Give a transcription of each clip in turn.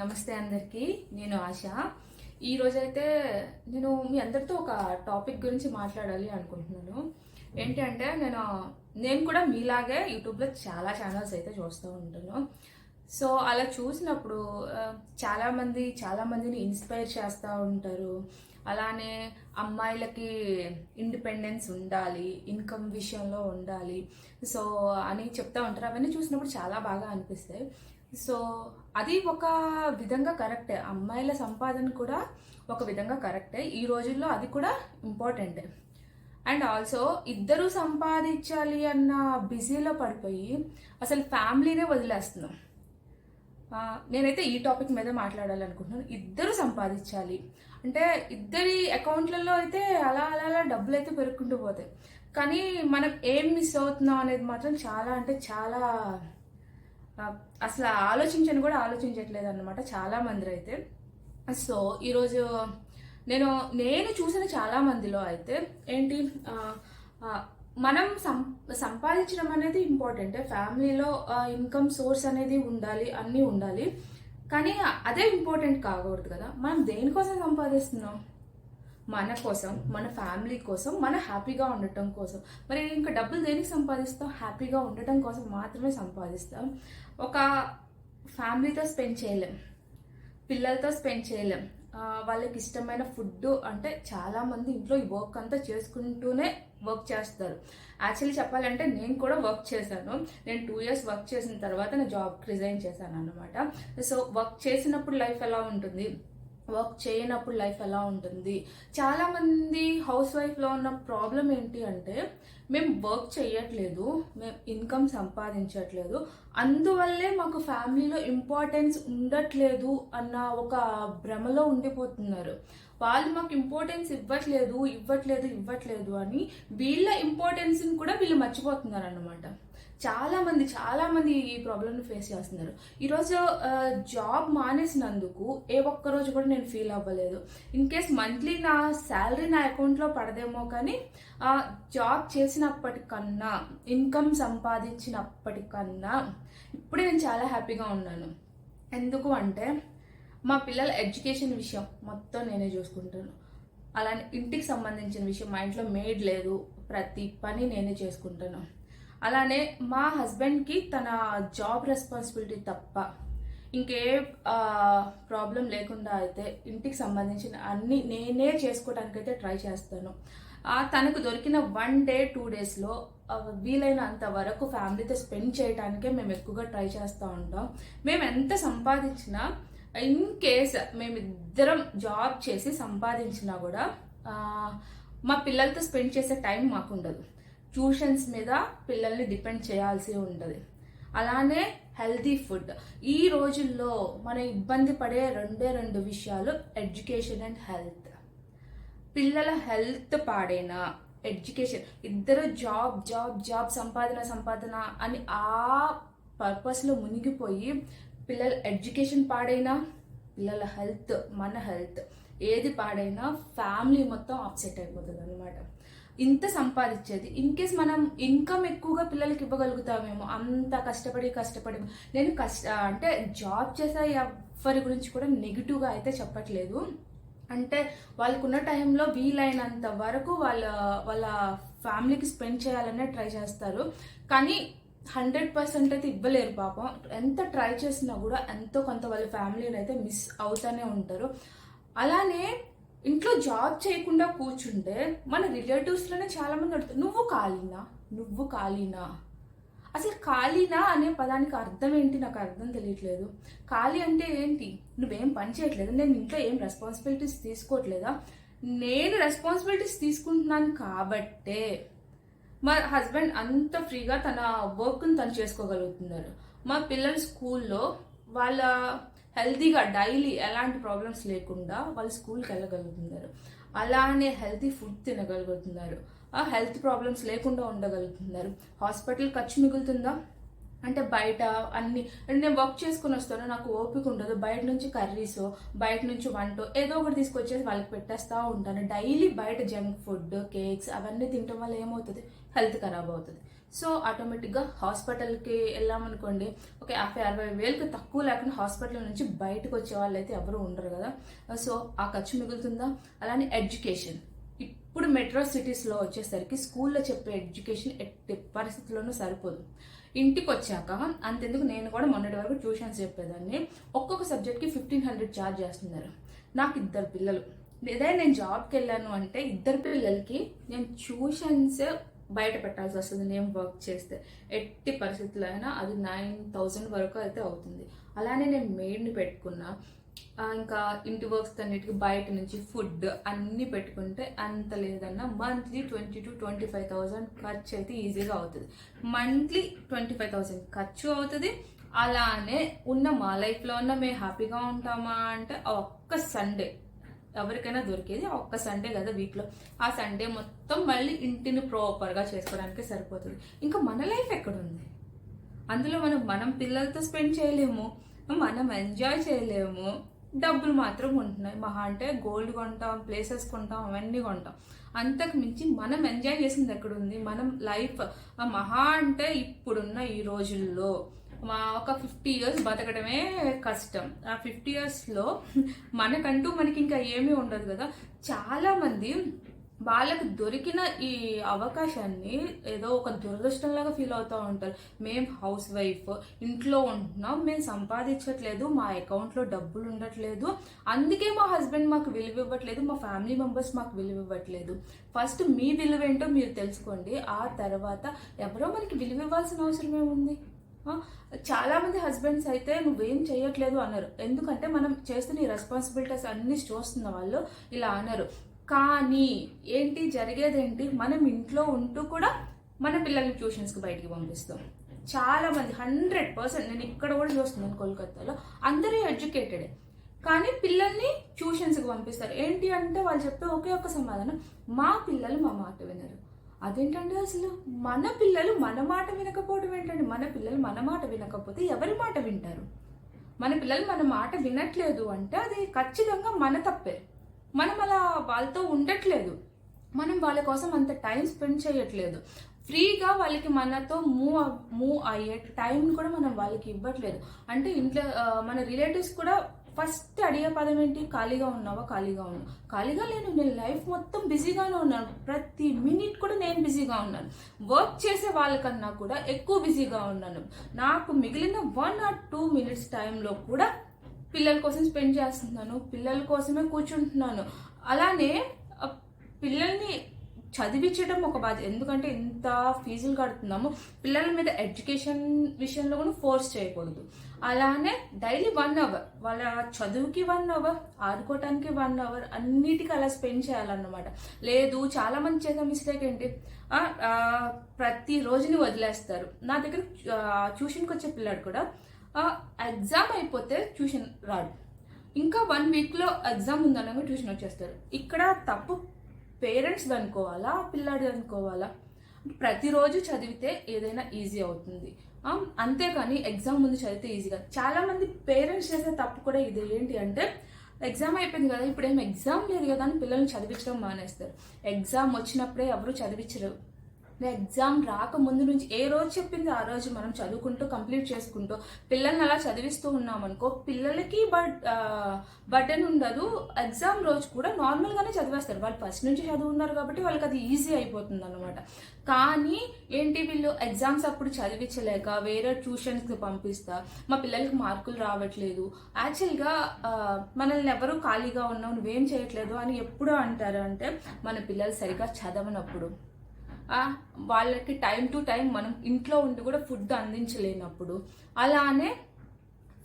నమస్తే అందరికీ నేను ఆశ. ఈ రోజైతే నేను మీ అందరితో ఒక టాపిక్ గురించి మాట్లాడాలి అనుకుంటున్నాను. ఏంటంటే నేను నేను కూడా మీలాగే యూట్యూబ్లో చాలా ఛానల్స్ అయితే చూస్తూ ఉంటాను. సో అలా చూసినప్పుడు చాలామంది చాలామందిని ఇన్స్పైర్ చేస్తూ ఉంటారు. అలానే అమ్మాయిలకి ఇండిపెండెన్స్ ఉండాలి ఇన్కమ్ విషయంలో ఉండాలి. సో అని చెప్తా ఉంటారు. అవన్నీ చూసినప్పుడు చాలా బాగా అనిపిస్తాయి. సో అది ఒక విధంగా కరెక్టే. అమ్మాయిల సంపాదన కూడా ఒక విధంగా కరెక్టే. ఈ రోజుల్లో అది కూడా ఇంపార్టెంటే. అండ్ ఆల్సో ఇద్దరు సంపాదించాలి అన్న బిజీలో పడిపోయి అసలు ఫ్యామిలీనే వదిలేస్తున్నాం. నేనైతే ఈ టాపిక్ మీద మాట్లాడాలనుకుంటున్నాను. ఇద్దరు సంపాదించాలి. అంటే ఇద్దరి అకౌంట్లలో అయితే అలా అలా అలా డబ్బులు అయితే పెరుక్కుంటూ పోతాయి. కానీ మనం ఏం మిస్ అవుతున్నాం అనేది మాత్రం చాలా అంటే చాలా అసలు ఆలోచించని కూడా ఆలోచించట్లేదు అనమాట చాలా మంది అయితే. సో ఈరోజు నేను నేను చూసిన చాలా మందిలో అయితే ఏంటి మనం సం సంపాదించడం అనేది ఇంపార్టెంట్. ఫ్యామిలీలో ఇన్కమ్ సోర్స్ అనేది ఉండాలి అన్నీ ఉండాలి. కానీ అదే ఇంపార్టెంట్ కాకూడదు కదా. మనం దేనికోసం సంపాదిస్తున్నాం? మన కోసం మన ఫ్యామిలీ కోసం మన హ్యాపీగా ఉండటం కోసం. మరి ఇంకా డబ్బులు దేనికి సంపాదిస్తాం? హ్యాపీగా ఉండటం కోసం మాత్రమే సంపాదిస్తాం. ఒక ఫ్యామిలీతో స్పెండ్ చేయలేం. పిల్లలతో స్పెండ్ చేయలేం. వాళ్ళకి ఇష్టమైన ఫుడ్ అంటే చాలామంది ఇంట్లో ఈ వర్క్ అంతా చేసుకుంటూనే వర్క్ చేస్తారు. యాక్చువల్లీ చెప్పాలంటే నేను కూడా వర్క్ చేశాను. నేను టూ ఇయర్స్ వర్క్ చేసిన తర్వాత నేను జాబ్ రిజైన్ చేశాను అనమాట సో వర్క్ చేసినప్పుడు లైఫ్ ఎలా ఉంటుంది? వర్క్ చేయనప్పుడు లైఫ్ ఎలా ఉంటుంది? చాలామంది హౌస్ వైఫ్లో ఉన్న ప్రాబ్లం ఏంటి అంటే మేము వర్క్ చేయట్లేదు మేము ఇన్కమ్ సంపాదించట్లేదు అందువల్లే మాకు ఫ్యామిలీలో ఇంపార్టెన్స్ ఉండట్లేదు అన్న ఒక భ్రమలో ఉండిపోతున్నారు. వాళ్ళు మాకు ఇంపార్టెన్స్ ఇవ్వట్లేదు ఇవ్వట్లేదు ఇవ్వట్లేదు అని వీళ్ళ ఇంపార్టెన్స్ని కూడా వీళ్ళు మర్చిపోతున్నారు అన్నమాట చాలా మంది చాలా మంది ఈ ప్రాబ్లమ్ని ఫేస్ చేస్తున్నారు. ఈరోజు జాబ్ మానేసినందుకు ఏ ఒక్క రోజు కూడా నేను ఫీల్ అవ్వలేదు. ఇన్ కేస్ మంత్లీ నా శాలరీ నా అకౌంట్లో పడదేమో కానీ జాబ్ చేసినప్పటికన్నా ఇన్కమ్ సంపాదించినప్పటికన్నా ఇప్పుడే నేను చాలా హ్యాపీగా ఉన్నాను. ఎందుకు అంటే మా పిల్లల ఎడ్యుకేషన్ విషయం మొత్తం నేనే చూసుకుంటాను. అలానే ఇంటికి సంబంధించిన విషయం మా ఇంట్లో మేడ్ లేదు. ప్రతి పని నేనే చేసుకుంటాను. అలానే మా హస్బెండ్కి తన జాబ్ రెస్పాన్సిబిలిటీ తప్ప ఇంకే ప్రాబ్లం లేకుండా అయితే ఇంటికి సంబంధించిన అన్ని నేనే చేసుకోవడానికైతే ట్రై చేస్తాను. తనకు దొరికిన వన్ డే టూ డేస్లో వీలైనంత వరకు ఫ్యామిలీతో స్పెండ్ చేయడానికే మేము ఎక్కువగా ట్రై చేస్తూ ఉంటాం. మేము ఎంత సంపాదించినా ఇన్ కేస్ మేమిద్దరం జాబ్ చేసి సంపాదించినా కూడా మా పిల్లలతో స్పెండ్ చేసే టైం మాకు ఉండదు ట్యూషన్స్ మీద పిల్లల్ని డిపెండ్ చేయాల్సి ఉంటుంది. అలానే హెల్తీ ఫుడ్. ఈ రోజుల్లో మనం ఇబ్బంది పడే రెండే రెండు విషయాలు ఎడ్యుకేషన్ అండ్ హెల్త్. పిల్లల హెల్త్ పాడైనా ఎడ్యుకేషన్. ఇద్దరు జాబ్ జాబ్ జాబ్ సంపాదన సంపాదన అని ఆ పర్పస్లో మునిగిపోయి పిల్లల ఎడ్యుకేషన్ పాడైనా పిల్లల హెల్త్ మన హెల్త్. ఏది పాడైనా ఫ్యామిలీ మొత్తం అప్సెట్ అయిపోతుంది అనమాట ఇంత సంపాదించేది. ఇన్ కేస్ మనం ఇన్కమ్ ఎక్కువగా పిల్లలకి ఇవ్వగలుగుతామేమో అంత కష్టపడి కష్టపడి నేను కష్ట అంటే జాబ్ చేసే ఎవరి గురించి కూడా నెగిటివ్గా అయితే చెప్పట్లేదు. అంటే వాళ్ళకున్న టైంలో వీలైనంత వరకు వాళ్ళ వాళ్ళ ఫ్యామిలీకి స్పెండ్ చేయాలనే ట్రై చేస్తారు. కానీ హండ్రెడ్ పర్సెంట్ అయితే ఇవ్వలేరు పాపం. ఎంత ట్రై చేసినా కూడా ఎంతో కొంత వాళ్ళ ఫ్యామిలీని అయితే మిస్ అవుతూనే ఉంటారు. అలానే ఇంట్లో జాబ్ చేయకుండా కూర్చుంటే మన రిలేటివ్స్లోనే చాలామంది అడుగుతారు నువ్వు ఖాళీనా? నువ్వు ఖాళీనా? అసలు ఖాళీనా అనే పదానికి అర్థం ఏంటి? నాకు అర్థం తెలియట్లేదు. ఖాళీ అంటే ఏంటి? నువ్వేం పని చేయట్లేదు? నేను ఇంట్లో ఏం రెస్పాన్సిబిలిటీస్ తీసుకోవట్లేదా? నేను రెస్పాన్సిబిలిటీస్ తీసుకుంటున్నాను కాబట్టే. మా హస్బెండ్ అంత ఫ్రీగా తన వర్క్ని తను చేసుకోగలుగుతున్నారు. మా పిల్లలు స్కూల్లో వాళ్ళ హెల్తీగా డైలీ ఎలాంటి ప్రాబ్లమ్స్ లేకుండా వాళ్ళు స్కూల్కి వెళ్ళగలుగుతున్నారు. అలానే హెల్తీ ఫుడ్ తినగలుగుతున్నారు. ఆ హెల్త్ ప్రాబ్లమ్స్ లేకుండా ఉండగలుగుతున్నారు. హాస్పిటల్ ఖర్చు మిగులుతుందా? అంటే బయట అన్ని నేను వర్క్ చేసుకుని వస్తాను నాకు ఓపిక ఉండదు. బయట నుంచి కర్రీస్ బయట నుంచి వంట ఏదో ఒకటి తీసుకొచ్చేసి వాళ్ళకి పెట్టేస్తూ ఉంటాను. డైలీ బయట జంక్ ఫుడ్ కేక్స్ అవన్నీ తినటం వల్ల ఏమవుతుంది? హెల్త్ ఖరాబ్ అవుతుంది. సో ఆటోమేటిక్గా హాస్పిటల్కి వెళ్ళామనుకోండి ఒక యాభై అరవై వేలకు తక్కువ లేకుండా హాస్పిటల్ నుంచి బయటకు వచ్చే వాళ్ళు అయితే ఎవరు ఉండరు కదా. సో ఆ ఖర్చు మిగులుతుందా? అలానే ఎడ్యుకేషన్. ఇప్పుడు మెట్రో సిటీస్లో వచ్చేసరికి స్కూల్లో చెప్పే ఎడ్యుకేషన్ ఎట్టి పరిస్థితుల్లోనూ సరిపోదు. ఇంటికి వచ్చాక అంతెందుకు నేను కూడా మొన్నటి వరకు ట్యూషన్స్ చెప్పేదాన్ని. ఒక్కొక్క సబ్జెక్ట్కి ఫిఫ్టీన్ హండ్రెడ్ ఛార్జ్ చేస్తున్నారు. నాకు ఇద్దరు పిల్లలు. లేదా నేను జాబ్కి వెళ్ళాను అంటే ఇద్దరు పిల్లలకి నేను ట్యూషన్స్ బయట పెట్టాల్సి వస్తుంది నేను వర్క్ చేస్తే. ఎట్టి పరిస్థితుల్లో అయినా అది నైన్ థౌజండ్ వరకు అయితే అవుతుంది. అలానే నేను మెయిడ్ని పెట్టుకున్నా. ఇంకా ఇంటి వర్క్స్ అన్నిటికీ బయట నుంచి ఫుడ్ అన్నీ పెట్టుకుంటే అంత లేదన్నా monthly twenty two twenty five thousand ఖర్చు అయితే ఈజీగా అవుతుంది. మంత్లీ ట్వంటీ ఫైవ్ థౌజండ్ ఖర్చు అవుతుంది. అలానే ఉన్న మా లైఫ్లో ఉన్న మేము హ్యాపీగా ఉంటామా అంటే ఒక్క సండే ఎవరికైనా దొరికేది ఒక్క సండే కదా వీక్లో ఆ సండే మొత్తం మళ్ళీ ఇంటిని ప్రాపర్గా చేసుకోవడానికి సరిపోతుంది. ఇంకా మన లైఫ్ ఎక్కడుంది? అందులో మనం మనం పిల్లలతో స్పెండ్ చేయలేము. మనం ఎంజాయ్ చేయలేము. డబ్బులు మాత్రం ఉంటున్నాయి. మహా అంటే గోల్డ్ కొంటాం ప్లేసెస్ కొంటాం అవన్నీ కొంటాం. అంతకు మించి మనం ఎంజాయ్ చేసింది ఎక్కడుంది? మనం లైఫ్ మహా అంటే ఇప్పుడున్న ఈ రోజుల్లో. ఒక ఫిఫ్టీ ఇయర్స్ బతకడమే కష్టం. ఆ ఫిఫ్టీ ఇయర్స్లో మనకంటూ మనకి ఇంకా ఏమీ ఉండదు కదా. చాలామంది వాళ్ళకు దొరికిన ఈ అవకాశాన్ని ఏదో ఒక దురదృష్టంలాగా ఫీల్ అవుతూ ఉంటారు. మేము హౌస్ వైఫ్ ఇంట్లో ఉంటున్నాం మేము సంపాదించట్లేదు మా అకౌంట్లో డబ్బులు ఉండట్లేదు. అందుకే మా హస్బెండ్ మాకు విలువ ఇవ్వట్లేదు మా ఫ్యామిలీ మెంబర్స్ మాకు విలువ ఇవ్వట్లేదు. ఫస్ట్ మీ విలువ ఏంటో మీరు తెలుసుకోండి. ఆ తర్వాత ఎవరో మనకి విలువ ఇవ్వాల్సిన అవసరం ఏముంది చాలామంది చాలా మంది హస్బెండ్స్ అయితే నువ్వేం చేయట్లేదు అన్నారు. ఎందుకంటే మనం చేస్తున్న ఈ రెస్పాన్సిబిలిటీస్ అన్ని చూస్తున్న వాళ్ళు ఇలా అన్నారు. కానీ ఏంటి జరిగేదేంటి? మనం ఇంట్లో ఉంటూ కూడా మన పిల్లల్ని ట్యూషన్స్కి బయటికి పంపిస్తాం. చాలా మంది హండ్రెడ్ పర్సెంట్ నేను ఇక్కడ కూడా చూస్తున్నాను కోల్కతాలో అందరూ ఎడ్యుకేటెడ్ కానీ పిల్లల్ని ట్యూషన్స్కి పంపిస్తారు. ఏంటి అంటే వాళ్ళు చెప్పే ఒకే ఒక్క సమాధానం మా పిల్లలు మా మాట వినరు. అదేంటండి అసలు? మన పిల్లలు మన మాట వినకపోవడం ఏంటండి? మన పిల్లలు మన మాట వినకపోతే ఎవరి మాట వింటారు? మన పిల్లలు మన మాట వినట్లేదు అంటే అది ఖచ్చితంగా మన తప్పే. మనం అలా వాళ్ళతో ఉండట్లేదు. మనం వాళ్ళ కోసం అంత టైం స్పెండ్ చేయట్లేదు. ఫ్రీగా వాళ్ళకి మనతో మూవ్ మూవ్ అయ్యే టైం కూడా మనం వాళ్ళకి ఇవ్వట్లేదు. అంటే ఇంట్లో మన రిలేటివ్స్ కూడా ఫస్ట్ అడిగే పదం ఏంటి? ఖాళీగా ఉన్నావా? ఖాళీగా ఉన్నావు. ఖాళీగా లేను నేను లైఫ్ మొత్తం బిజీగానే ఉన్నాను. ప్రతి మినిట్ కూడా నేను బిజీగా ఉన్నాను. వర్క్ చేసే వాళ్ళకన్నా కూడా ఎక్కువ బిజీగా ఉన్నాను. నాకు మిగిలిన వన్ ఆర్ టూ మినిట్స్ టైంలో కూడా పిల్లల కోసం స్పెండ్ చేస్తున్నాను. పిల్లల కోసమే కూర్చుంటున్నాను. అలానే పిల్లల్ని చదివించడం ఒక బాధ్యత. ఎందుకంటే ఇంత ఫీజులు కడుతున్నాము. పిల్లల మీద ఎడ్యుకేషన్ విషయంలో కూడా ఫోర్స్ చేయకూడదు. అలానే డైలీ వన్ అవర్ వాళ్ళ చదువుకి వన్ అవర్ ఆడుకోవటానికి వన్ అవర్ అన్నిటికీ అలా స్పెండ్ చేయాలన్నమాట. లేదు చాలా మంది చేసే మిస్టేక్ ఏంటి? ప్రతి రోజుని వదిలేస్తారు. నా దగ్గర ట్యూషన్కి వచ్చే పిల్లాడు కూడా ఎగ్జామ్ అయిపోతే ట్యూషన్ రాడు. ఇంకా వన్ వీక్లో ఎగ్జామ్ ఉందనగా ట్యూషన్ వచ్చేస్తారు. ఇక్కడ తప్పు పేరెంట్స్ అనుకోవాలా పిల్లాడి అనుకోవాలా? ప్రతిరోజు చదివితే ఏదైనా ఈజీ అవుతుంది. అంతేకాని ఎగ్జామ్ ముందు చదివితే ఈజీగా. చాలామంది పేరెంట్స్ చేసే తప్పు కూడా ఇది. ఏంటి అంటే ఎగ్జామ్ అయిపోయింది కదా ఇప్పుడు ఏం ఎగ్జామ్ లేదు కదా అని పిల్లల్ని చదివించడం మానేస్తారు. ఎగ్జామ్ వచ్చినప్పుడే ఎవరు చదివించరు. ఎగ్జామ్ రాక ముందు నుంచి ఏ రోజు చెప్పింది ఆ రోజు మనం చదువుకుంటూ కంప్లీట్ చేసుకుంటూ పిల్లల్ని అలా చదివిస్తూ ఉన్నామనుకో పిల్లలకి బట్ బటన్ ఉండదు. ఎగ్జామ్ రోజు కూడా నార్మల్గానే చదివేస్తారు. వాళ్ళు ఫస్ట్ నుంచి చదువున్నారు కాబట్టి వాళ్ళకి అది ఈజీ అయిపోతుంది అనమాట కానీ ఏంటి వీళ్ళు ఎగ్జామ్స్ అప్పుడు చదివించలేక వేరే ట్యూషన్స్కి పంపిస్తా మా పిల్లలకి మార్కులు రావట్లేదు. యాక్చువల్గా మనల్ని ఎవరు ఖాళీగా ఉన్నావు నువ్వేం చేయట్లేదు అని ఎప్పుడు అంటారు అంటే మన పిల్లలు సరిగా చదవనప్పుడు. వాళ్ళకి టైం టు టైం మనం ఇంట్లో ఉండి కూడా ఫుడ్ అందించలేనప్పుడు అలానే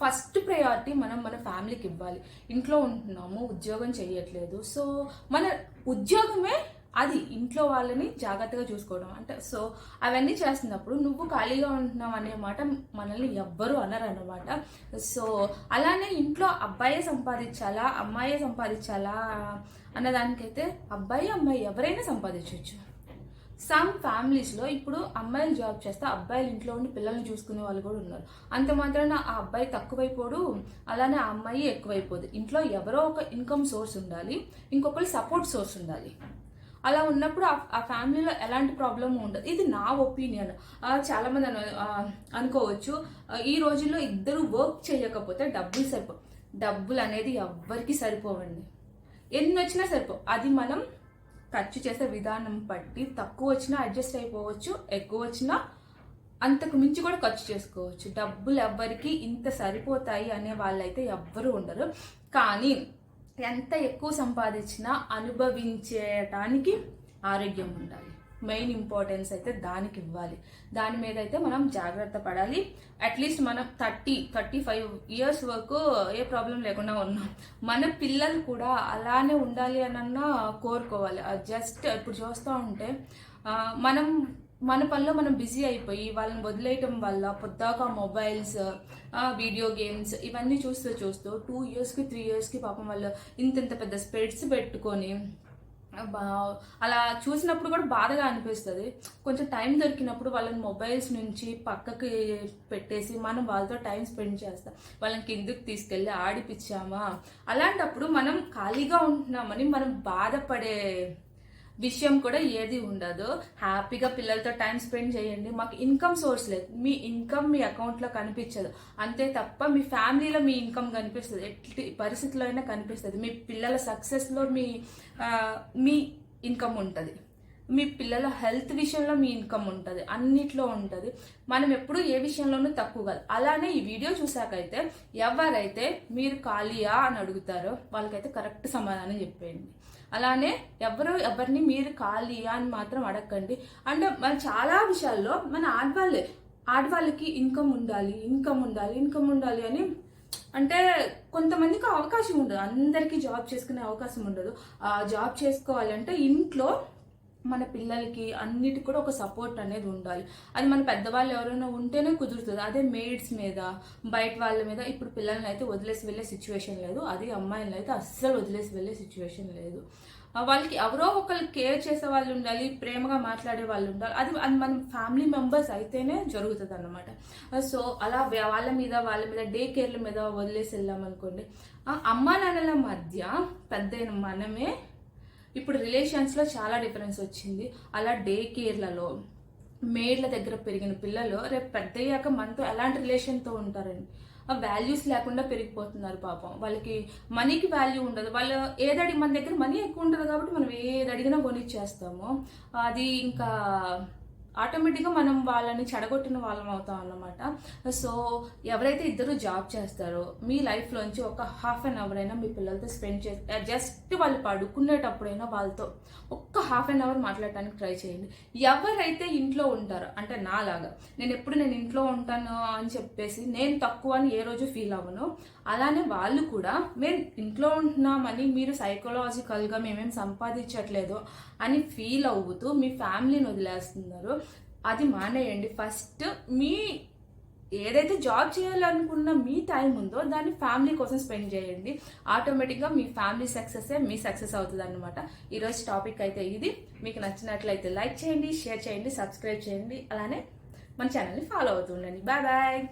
ఫస్ట్ ప్రయారిటీ మనం మన ఫ్యామిలీకి ఇవ్వాలి. ఇంట్లో ఉంటున్నాము ఉద్యోగం చేయట్లేదు సో మన ఉద్యోగమే అది ఇంట్లో వాళ్ళని జాగ్రత్తగా చూసుకోవడం. అంటే సో అవన్నీ చేస్తున్నప్పుడు నువ్వు ఖాళీగా ఉంటున్నావు అనే మాట మనల్ని ఎవ్వరు అనరు అనమాట సో అలానే ఇంట్లో అబ్బాయే సంపాదించాలా అమ్మాయే సంపాదించాలా అన్నదానికైతే అబ్బాయి అమ్మాయి ఎవరైనా సంపాదించవచ్చు సమ్ ఫ్యామిలీస్లో ఇప్పుడు అమ్మాయిలు జాబ్ చేస్తే అబ్బాయిలు ఇంట్లో ఉండి పిల్లల్ని చూసుకునే వాళ్ళు కూడా ఉన్నారు. అంత మాత్రాన ఆ అబ్బాయి తక్కువైపోడు అలానే ఆ అమ్మాయి ఎక్కువైపోదు. ఇంట్లో ఎవరో ఒక ఇన్కమ్ సోర్స్ ఉండాలి ఇంకొకరు సపోర్ట్ సోర్స్ ఉండాలి. అలా ఉన్నప్పుడు ఆ- ఫ్యామిలీలో ఎలాంటి ప్రాబ్లం ఉండదు. ఇది నా ఒపీనియన్ చాలామంది అను- అనుకోవచ్చు. ఈ రోజుల్లో ఇద్దరు వర్క్ చేయకపోతే డబ్బులు సరిపో డబ్బులు అనేది ఎవ్వరికి సరిపోవండి. ఎన్ని వచ్చినా సరిపో అది మనం ఖర్చు చేసే విధానం బట్టి తక్కువ వచ్చినా అడ్జస్ట్ అయిపోవచ్చు ఎక్కువ వచ్చినా అంతకు మించి కూడా ఖర్చు చేసుకోవచ్చు. డబ్బులు ఎవ్వరికి ఇంత సరిపోతాయి అనే వాళ్ళైతే ఎవ్వరూ ఉండరు. కానీ ఎంత ఎక్కువ సంపాదించినా అనుభవించేయటానికి ఆరోగ్యం ఉండాలి. మెయిన్ ఇంపార్టెన్స్ అయితే దానికి ఇవ్వాలి. దాని మీద అయితే మనం జాగ్రత్త పడాలి. అట్లీస్ట్ మనం థర్టీ థర్టీ ఫైవ్ ఇయర్స్ వరకు ఏ ప్రాబ్లం లేకుండా ఉన్నాం. మన పిల్లలు కూడా అలానే ఉండాలి అనన్నా కోరుకోవాలి. జస్ట్ ఇప్పుడు చూస్తూ ఉంటే మనం మన పనిలో మనం బిజీ అయిపోయి వాళ్ళని వదిలేయటం వల్ల పొద్దాక మొబైల్స్ వీడియో గేమ్స్ ఇవన్నీ చూస్తూ చూస్తూ టూ ఇయర్స్కి త్రీ ఇయర్స్కి పాపం వాళ్ళు ఇంత ఇంత పెద్ద స్పెడ్స్ పెట్టుకొని అలా చూసినప్పుడు కూడా బాధగా అనిపిస్తుంది. కొంచెం టైం దొరికినప్పుడు వాళ్ళని మొబైల్స్ నుంచి పక్కకి పెట్టేసి మనం వాళ్ళతో టైం స్పెండ్ చేస్తాం వాళ్ళని కిందకి తీసుకెళ్ళి ఆడిపించామా అలాంటప్పుడు మనం ఖాళీగా ఉంటున్నామని మనం బాధపడే విషయం కూడా ఏది ఉండదు. హ్యాపీగా పిల్లలతో టైం స్పెండ్ చేయండి. మాకు ఇన్కమ్ సోర్స్ లేదు. మీ ఇన్కమ్ మీ అకౌంట్లో కనిపించదు. అంతే తప్ప మీ ఫ్యామిలీలో మీ ఇన్కమ్ కనిపిస్తుంది. ఎట్టి పరిస్థితిలో అయినా కనిపిస్తుంది. మీ పిల్లల సక్సెస్లో మీ మీ ఇన్కమ్ ఉంటుంది. మీ పిల్లల హెల్త్ విషయంలో మీ ఇన్కమ్ ఉంటుంది. అన్నిట్లో ఉంటుంది. మనం ఎప్పుడు ఏ విషయంలోనూ తక్కువ కాదు. అలానే ఈ వీడియో చూసాకైతే ఎవరైతే మీరు ఖాళీయా అని అడుగుతారో వాళ్ళకైతే కరెక్ట్ సమాధానం చెప్పేయండి. అలానే ఎవరు ఎవరిని మీరు ఖాళీయా అని మాత్రం అడగండి అండ్ మన చాలా విషయాల్లో మన ఆడవాళ్ళే ఆడవాళ్ళకి ఇన్కమ్ ఉండాలి ఇన్కమ్ ఉండాలి ఇన్కమ్ ఉండాలి అని అంటే కొంతమందికి అవకాశం ఉండదు. అందరికీ జాబ్ చేసుకునే అవకాశం ఉండదు. ఆ జాబ్ చేసుకోవాలంటే ఇంట్లో మన పిల్లలకి అన్నిటికి కూడా ఒక సపోర్ట్ అనేది ఉండాలి. అది మన పెద్దవాళ్ళు ఎవరైనా ఉంటేనే కుదురుతుంది. అదే మేడ్స్ మీద బయట వాళ్ళ మీద ఇప్పుడు పిల్లల్ని అయితే వదిలేసి వెళ్ళే సిచ్యువేషన్ లేదు. అది అమ్మాయిలను అయితే అస్సలు వదిలేసి వెళ్ళే సిచ్యువేషన్ లేదు. వాళ్ళకి ఎవరో ఒకరు కేర్ చేసే వాళ్ళు ఉండాలి ప్రేమగా మాట్లాడే వాళ్ళు ఉండాలి. అది అది మన ఫ్యామిలీ మెంబర్స్ అయితేనే జరుగుతుంది అనమాట సో అలా వాళ్ళ మీద వాళ్ళ మీద డే కేర్ల మీద వదిలేసి వెళ్ళామనుకోండి అమ్మా నాన్నల మధ్య పెద్దయిన మనమే ఇప్పుడు రిలేషన్స్లో చాలా డిఫరెన్స్ వచ్చింది. అలా డే కేర్లలో మేడ్ల దగ్గర పెరిగిన పిల్లలు రేపు పెద్ద అయ్యాక మనతో ఎలాంటి రిలేషన్తో ఉంటారండి? ఆ వాల్యూస్ లేకుండా పెరిగిపోతున్నారు పాపం. వాళ్ళకి మనీకి వాల్యూ ఉండదు. వాళ్ళు ఏదడి మన దగ్గర మనీ ఎక్కువ ఉండదు కాబట్టి మనం ఏది అడిగినా కొనిచ్చేస్తాము. అది ఇంకా ఆటోమేటిక్గా మనం వాళ్ళని చెడగొట్టిన వాళ్ళం అవుతాం అన్నమాట. సో ఎవరైతే ఇద్దరు జాబ్ చేస్తారో మీ లైఫ్లోంచి ఒక హాఫ్ అన్ అవర్ అయినా మీ పిల్లలతో స్పెండ్ చేస్తే జస్ట్ వాళ్ళు పడుకునేటప్పుడైనా వాళ్ళతో ఒక్క హాఫ్ అన్ అవర్ మాట్లాడటానికి ట్రై చేయండి. ఎవరైతే ఇంట్లో ఉంటారో అంటే నాలాగా నేను ఎప్పుడు నేను ఇంట్లో ఉంటాను అని చెప్పేసి నేను తక్కువ అని ఏ రోజు ఫీల్ అవ్వను. అలానే వాళ్ళు కూడా మేము ఇంట్లో ఉంటున్నామని మీరు సైకలాజికల్గా మేమేం సంపాదించట్లేదు అని ఫీల్ అవుతూ మీ ఫ్యామిలీని వదిలేస్తున్నారు. అది మానేయండి. ఫస్ట్ మీ ఏదైతే జాబ్ చేయాలనుకున్న మీ టైం ఉందో దాన్ని ఫ్యామిలీ కోసం స్పెండ్ చేయండి. ఆటోమేటిక్గా మీ ఫ్యామిలీ సక్సెస్ మీ సక్సెస్ అవుతుంది అనమాట ఈరోజు టాపిక్ అయితే ఇది. మీకు నచ్చినట్లయితే లైక్ చేయండి షేర్ చేయండి సబ్స్క్రైబ్ చేయండి. అలానే మన ఛానల్ని ఫాలో అవుతుండండి బాయ్ బాయ్.